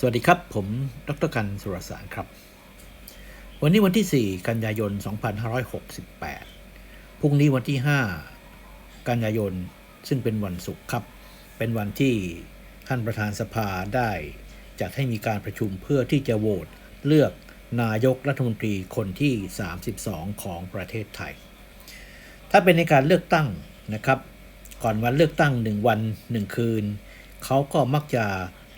สวัสดีครับ ผมดรกันสุรสารครับ วันนี้วันที่ 4 กันยายน 2568 พรุ่งนี้วันที่ 5 กันยายน ซึ่งเป็นวันศุกร์ครับ เป็นวันที่ท่านประธานสภาได้จัดให้มีการประชุมเพื่อที่จะโหวตเลือกนายกรัฐมนตรีคนที่ 32 ของประเทศไทย ถ้าเป็นในการเลือกตั้งนะครับ ก่อนวันเลือกตั้ง 1 วัน 1 คืน เขาก็มักจะ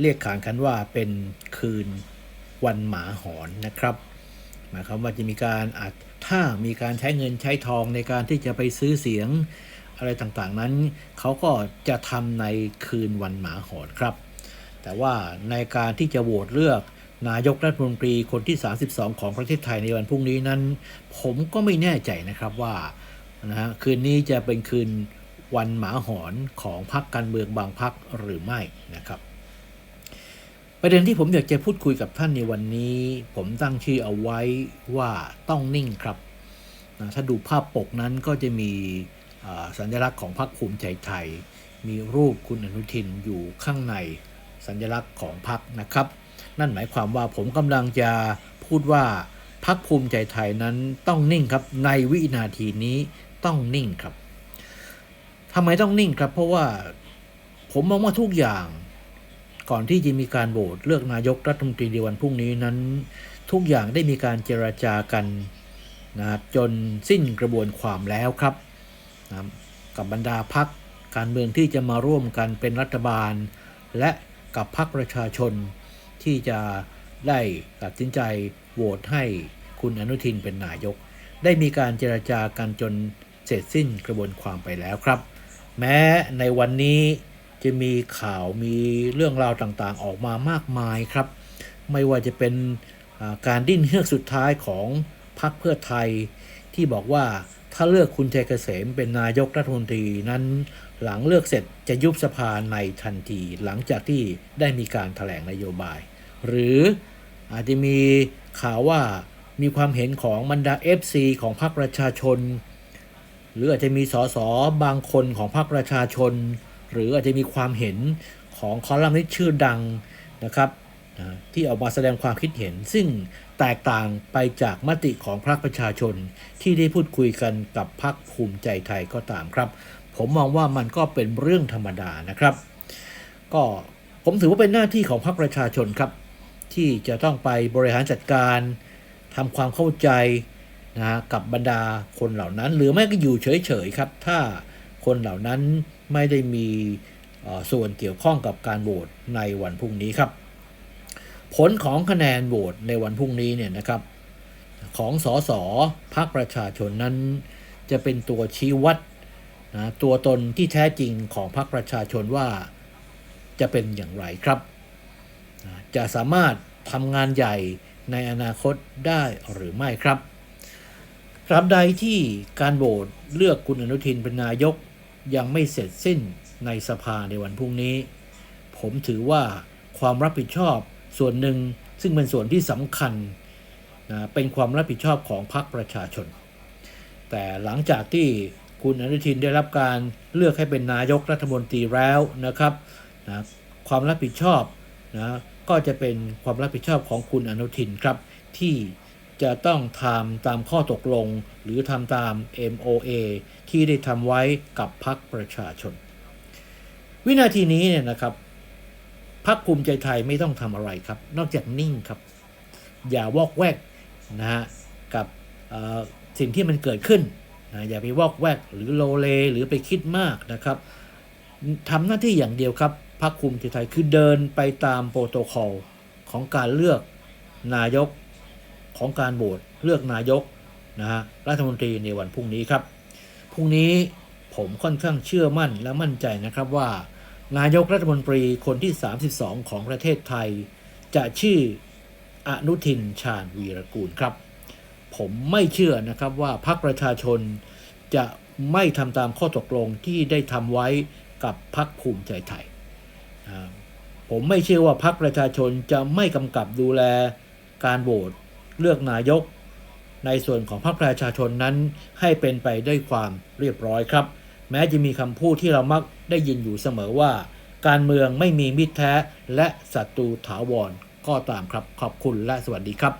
เรียกขานกันว่าเป็นคืนวันหมาหอนนะครับ หมายความว่าจะมีการอาจถ้ามีการใช้เงินใช้ทองในการที่จะไปซื้อเสียงอะไรต่างๆนั้น เขาก็จะทำในคืนวันหมาหอนครับ แต่ว่าในการที่จะโหวตเลือกนายกรัฐมนตรีคนที่ 32 ของประเทศไทยในวันพรุ่งนี้นั้น ผมก็ไม่แน่ใจนะครับว่านะฮะคืนนี้จะเป็นคืนวันหมาหอนของพรรคการเมืองบางพรรคหรือไม่นะครับ ประเด็นที่ผมอยากจะพูดคุยกับท่านในวันนี้ ผมตั้งชื่อเอาไว้ว่าต้องนิ่งครับนะถ้าดูภาพปกนั้นก็จะมีสัญลักษณ์ของพรรคภูมิใจไทย มีรูปคุณอนุทินอยู่ข้างในสัญลักษณ์ของพรรคนะครับ นั่นหมายความว่าผมกำลังจะพูดว่าพรรคภูมิใจไทยนั้นต้องนิ่งครับในวินาทีนี้ต้องนิ่งครับทำไมต้องนิ่งครับ เพราะว่าผมมองว่าทุกอย่าง ก่อนที่จะมีการโหวตเลือกนายกรัฐมนตรีในวันพรุ่งนี้นั้น ทุกอย่างได้มีการเจรจากันนะครับจนสิ้นกระบวนความแล้วครับนะกับบรรดาพักการเมืองที่จะมาร่วมกันเป็นรัฐบาล และกับพรรคประชาชนที่จะได้ตัดสินใจโหวตให้คุณอนุทินเป็นนายก ได้มีการเจรจากันจนเสร็จสิ้นกระบวนความไปแล้วครับ แม้ในวันนี้ จะมีข่าวมีเรื่องราวต่างๆ ออกมามากมายครับ ไม่ว่าจะเป็นการดิ้นเฮือกสุดท้ายของพรรคเพื่อไทย ที่บอกว่าถ้าเลือกคุณชัยเกษมเป็นนายกรัฐมนตรีนั้นหลังเลือกเสร็จจะยุบสภาในทันทีหลังจากที่ได้มีการถแถลงนโยบาย หรืออาจจะมีข่าวว่ามีความเห็นของบรรดา FC ของพรรคประชาชน หรืออาจจะมีสสบางคนของพรรคประชาชน หรืออาจจะมีความเห็นของคอลัมนิสต์ชื่อดังนะครับที่ออกมาแสดงความคิดเห็น ซึ่งแตกต่างไปจากมติของพรรคประชาชน ที่ได้พูดคุยกันกับพรรคภูมิใจไทยก็ตามครับ ผมมองว่ามันก็เป็นเรื่องธรรมดานะครับ ก็ผมถือว่าเป็นหน้าที่ของพรรคประชาชนครับ ที่จะต้องไปบริหารจัดการทำความเข้าใจนะกับบรรดาคนเหล่านั้น หรือไม่ก็อยู่เฉยๆครับ ถ้า คนเหล่านั้นไม่ได้มีส่วนเกี่ยวข้องกับการโหวตในวันพรุ่งนี้ครับ ผลของคะแนนโหวตในวันพรุ่งนี้เนี่ยนะครับ ของสสพักประชาชนนั้น จะเป็นตัวชี้วัดนะตัวตนที่แท้จริงของพรรคประชาชนว่าจะเป็นอย่างไรครับ จะสามารถทำงานใหญ่ในอนาคตได้หรือไม่ครับตราบใดที่การโหวตเลือกคุณอนุทินเป็นนายก ยังไม่เสร็จสิ้นในสภาในวันพรุ่งนี้ ผมถือว่าความรับผิดชอบส่วนหนึ่งซึ่งเป็นส่วนที่สำคัญนะเป็นความรับผิดชอบของพรรคประชาชน แต่หลังจากที่คุณอนุทินได้รับการเลือกให้เป็นนายกรัฐมนตรีแล้วนะครับนะความรับผิดชอบนะก็จะเป็นความรับผิดชอบของคุณอนุทินครับที่ จะต้องทำตามข้อตกลง หรือทำตาม MOA ที่ได้ทำไว้กับพรรคประชาชน วินาทีนี้เนี่ยนะครับพรรคภูมิใจไทยไม่ต้องทำอะไรครับ นอกจากนิ่งครับ อย่าวอกแวกนะฮะกับสิ่งที่มันเกิดขึ้นนะอย่าไปวอกแวกหรือโลเลหรือไปคิดมากนะครับทำหน้าที่อย่างเดียวครับพรรคภูมิใจไทยคือเดินไปตามโปรโตคอลของการเลือกนายก ของการโหวตเลือกนายกนะฮะรัฐมนตรีในวันพรุ่งนี้ครับพรุ่งนี้ผมค่อนข้างเชื่อมั่นและมั่นใจนะครับว่า นายกรัฐมนตรีคนที่ 32 ของประเทศไทย จะชื่ออนุทินชาญวีรกูลครับ ผมไม่เชื่อนะครับว่าพรรคประชาชนจะไม่ทำตามข้อตกลงที่ได้ทำไว้กับพรรคภูมิใจไทย ผมไม่เชื่อว่าพรรคประชาชนจะไม่กำกับดูแลการโหวต เลือกนายก ในส่วนของพรรคประชาชนนั้น ให้เป็นไปด้วยความเรียบร้อยครับ แม้จะมีคำพูดที่เรามักได้ยินอยู่เสมอว่า การเมืองไม่มีมิตรแท้และศัตรูถาวรก็ตามครับขอบคุณและสวัสดีครับ